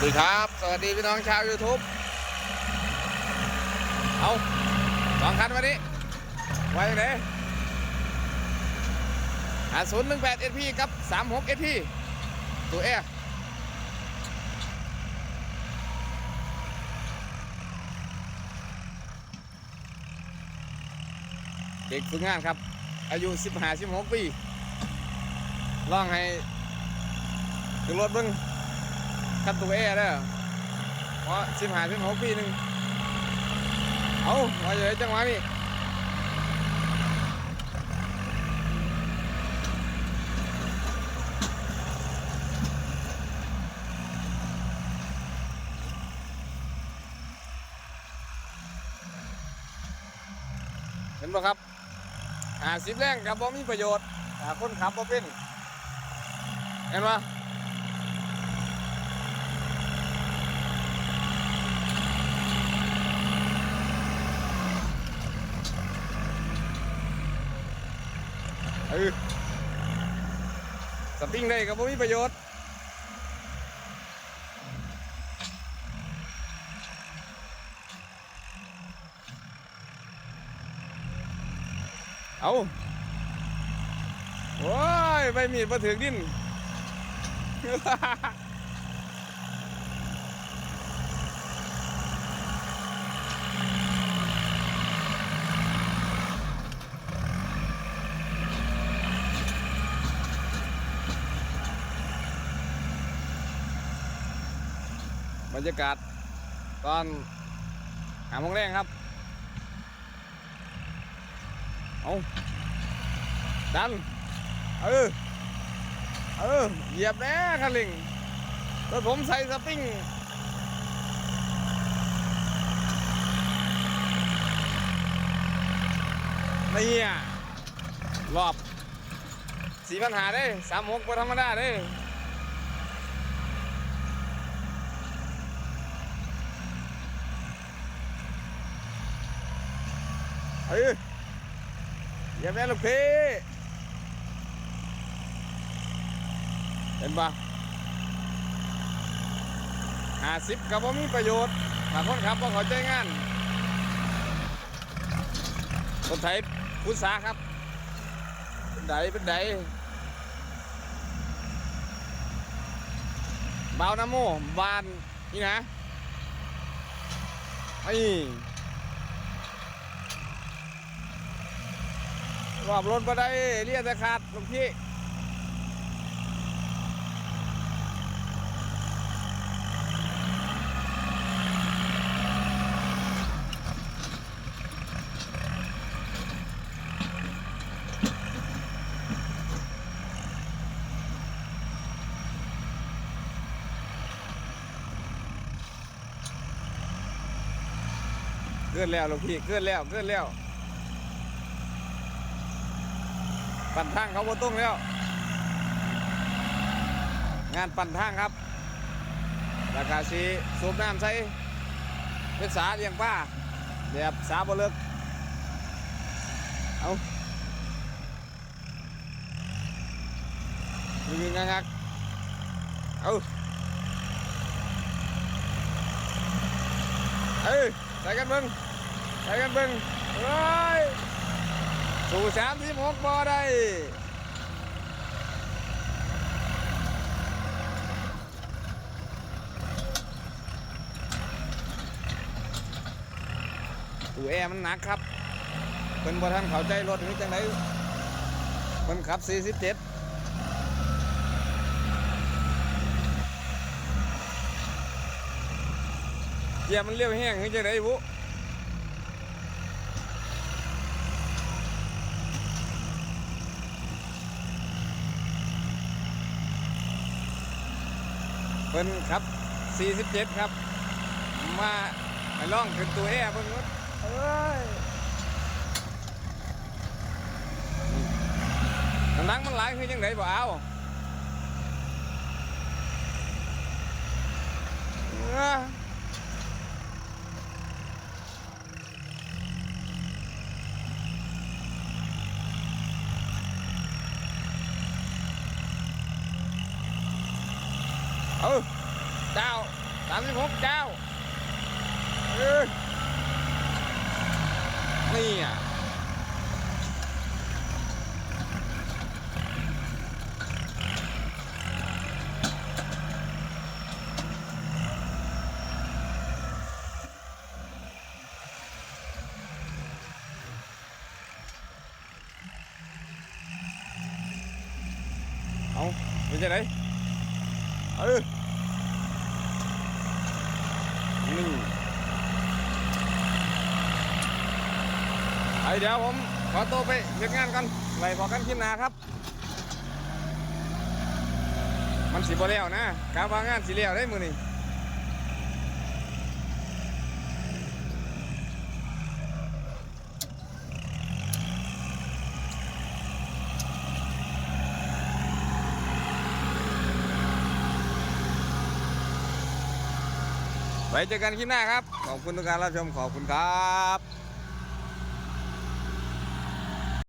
วัสดีครับ สวัสดีพี่น้องชาว YouTube เอาสองคันวันนี้ ไว้ไหนหาศูนย์หนึ่งแปดเอพีกับสามหกเอพีตัวแอร์เด็กฝึกงานครับ อายุสิบห้าสิบหกปี ลองให้ถึงรถเบิ้ง คันตัวเอเด้เพราะสิบห้าสิบหกปีหนึ่งเอามาอยู่ในจังหวะนี้เห็นป่ะครับหาสิบแรงกับบ่มีประโยชน์หาคนขับบ่เป็นเห็นป่ะ เออสปริงได้ก็บ่มีประโยชน์เอาโอ้ยใบมีดมาถึงดิน บรรยากาศตอนหาโมงแรงครับ เอาดัน เออ เออ เหยียบแน่คันลิงรถผมใส่สปริงนี่อะรอบสีปัญหาได้สามหกธรรมดาได้ เอออย่าแม่ลูกพี่เห็นปะหาสิบกับว่ามีประโยชน์ถ้าคนขับว่าเขาใจงานคนไทยพุทธาครับเป็นไดเป็นไดเบานะโมบานนี่นะไอ้ รอบรถมาได้เรียกแต่ขาดลูกพี่เกินแล้วหลูกพี่เกินแล้วเกินแล้ว ปั่นทางเขาบนตุ้งแล้ว งานปั่นทางครับ ราคาสีสูบน้ำใส่เป็นสาเลี้ยงป้าแบบสาบเลิกเอามีเงินงักเอาเอ้ยใส่กันเบิ้งใส่กันเบิ้งเฮ้ย สู่สามสิบหกบ่ได้ตู้แอร์มันหนักครับเป็นบ่ทันเข้าใจรถนี่จังไดมันขับ 47เกียร์มันเลี้ยวแห้งนี่จังไดบุ พิ่นครับ 47 ครับ มาให้ล่องขึ้นตัวแอร์เพิ่นรถเอ้ยน้ำหนักมันหลายคือยังไงบ่เอาเอ้อ เอาเจ้าสามสิบหกเจ้าเออ นี่ไอเดี๋ยวผมขอตัวไปเฮ็ดงานกันไหลบอกกันคลิปหน้าครับ มันสีบ่แล้วนะกาวางงานสีเหล้วได้มือนี่ เจอกันคลิปหน้าครับ ขอบคุณทุกการรับชมขอบคุณครับ